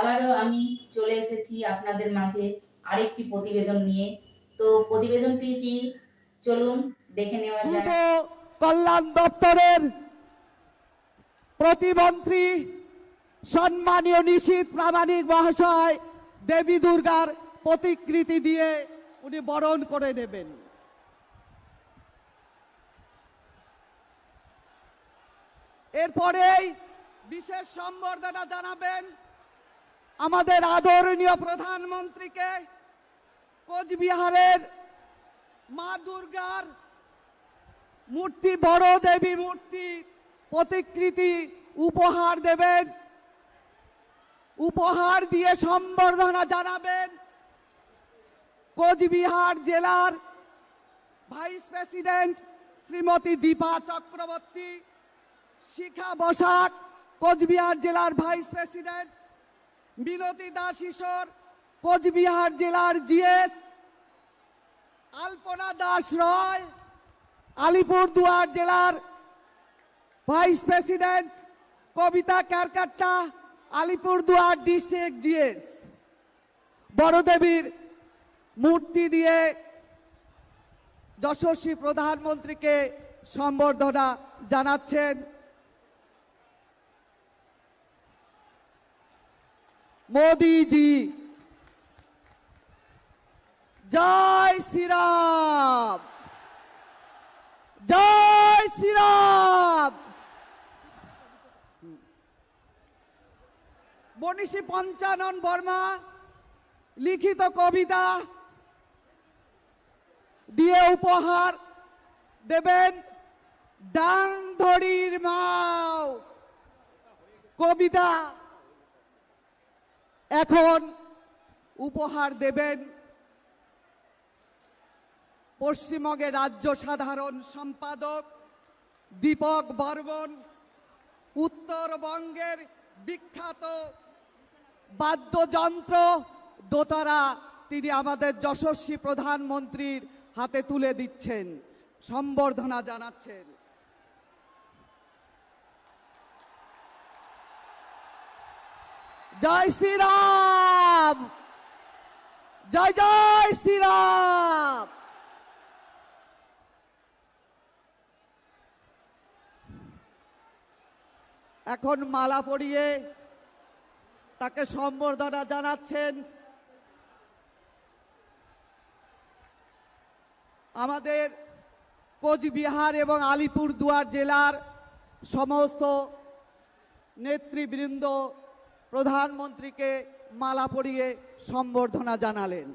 আবারও আমি চলে এসেছি আপনাদের মাঝে আরেকটি প্রতিবেদন নিয়ে। তো প্রতিবেদনটি কি? চলুন দেখে নেওয়া যাক। কল্যাণ দপ্তরের প্রতিমন্ত্রী সম্মানীয় নিশীত প্রামাণিক মহাশয় দেবী দুর্গার প্রতিকৃতি দিয়ে উনি বরণ করে নেবেন। এরপরেই বিশেষ সম্বর্ধনা জানাবেন আমাদের আদরণীয় প্রধানমন্ত্রীকে কোচবিহারের মা দুর্গার মূর্তি, বড় দেবী মূর্তি প্রতিকৃতি উপহার দেবেন। উপহার দিয়ে সম্বর্ধনা জানাবেন কোচবিহার জেলার ভাইস প্রেসিডেন্ট শ্রীমতী দীপা চক্রবর্তী, শিখা বসাক, কোচবিহার জেলার ভাইস প্রেসিডেন্ট মিনতি দাস ঈশ্বর কোচবিহার জেলার জিএস, আলপনা দাস রয়, আলিপুরদুয়ার জেলার vice president Kabita Kerketta, Alipurduar district GS. বড়দেবীর মূর্তি দিয়ে যশস্বী প্রধানমন্ত্রীকে সম্বর্ধনা জানাচ্ছেন। মোদিজি। জয় শ্রীরাম। জয় শ্রীরাম। মনীষী পঞ্চানন বর্মা, লিখিত কবিতা দিয়ে উপহার দেবেন ডাং ধরির মাও। কবিতা এখন উপহার দেবেন পশ্চিমবঙ্গের রাজ্য সাধারণ সম্পাদক দীপক বর্মন, উত্তরবঙ্গের বিখ্যাত বাদ্যযন্ত্র দোতারা। তিনি আমাদের যশস্বী প্রধানমন্ত্রীর হাতে তুলে দিচ্ছেন, সম্বর্ধনা জানাচ্ছেন। জয় শ্রীরাম। জয় জয় শ্রীরাম। এখন মালা পরিয়ে তাকে সম্বর্ধনা জানাচ্ছেন আমাদের কোচবিহার এবং আলিপুর দুয়ার জেলার সমস্ত নেতৃবৃন্দ প্রধানমন্ত্রীকে মালা পরিয়ে সম্বর্ধনা জানালেন।